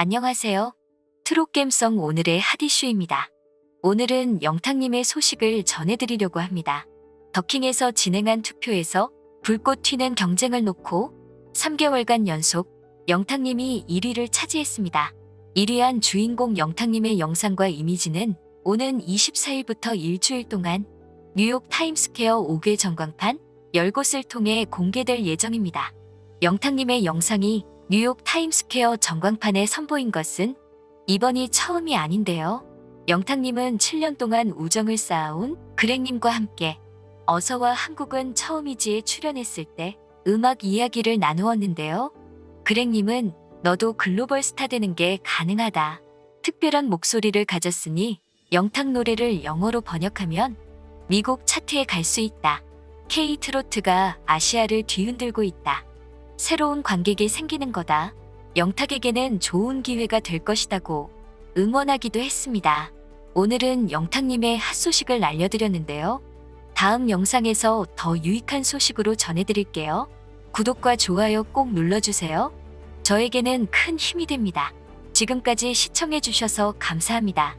안녕하세요. 트롯겜성 오늘의 핫이슈입니다. 오늘은 영탁님의 소식을 전해드리려고 합니다. 더킹에서 진행한 투표에서 불꽃 튀는 경쟁을 놓고 3개월간 연속 영탁님이 1위를 차지했습니다. 1위한 주인공 영탁님의 영상과 이미지는 오는 24일부터 일주일 동안 뉴욕 타임스퀘어 5개 전광판 10곳을 통해 공개될 예정입니다. 영탁님의 영상이 뉴욕 타임스퀘어 전광판에 선보인 것은 이번이 처음이 아닌데요. 영탁님은 7년 동안 우정을 쌓아온 그렉님과 함께 어서와 한국은 처음이지에 출연했을 때 음악 이야기를 나누었는데요. 그렉님은 너도 글로벌 스타 되는 게 가능하다. 특별한 목소리를 가졌으니 영탁 노래를 영어로 번역하면 미국 차트에 갈 수 있다. K 트로트가 아시아를 뒤흔들고 있다. 새로운 관객이 생기는 거다. 영탁에게는 좋은 기회가 될 것이다고 응원하기도 했습니다. 오늘은 영탁님의 핫 소식을 알려드렸는데요. 다음 영상에서 더 유익한 소식으로 전해드릴게요. 구독과 좋아요 꼭 눌러주세요. 저에게는 큰 힘이 됩니다. 지금까지 시청해주셔서 감사합니다.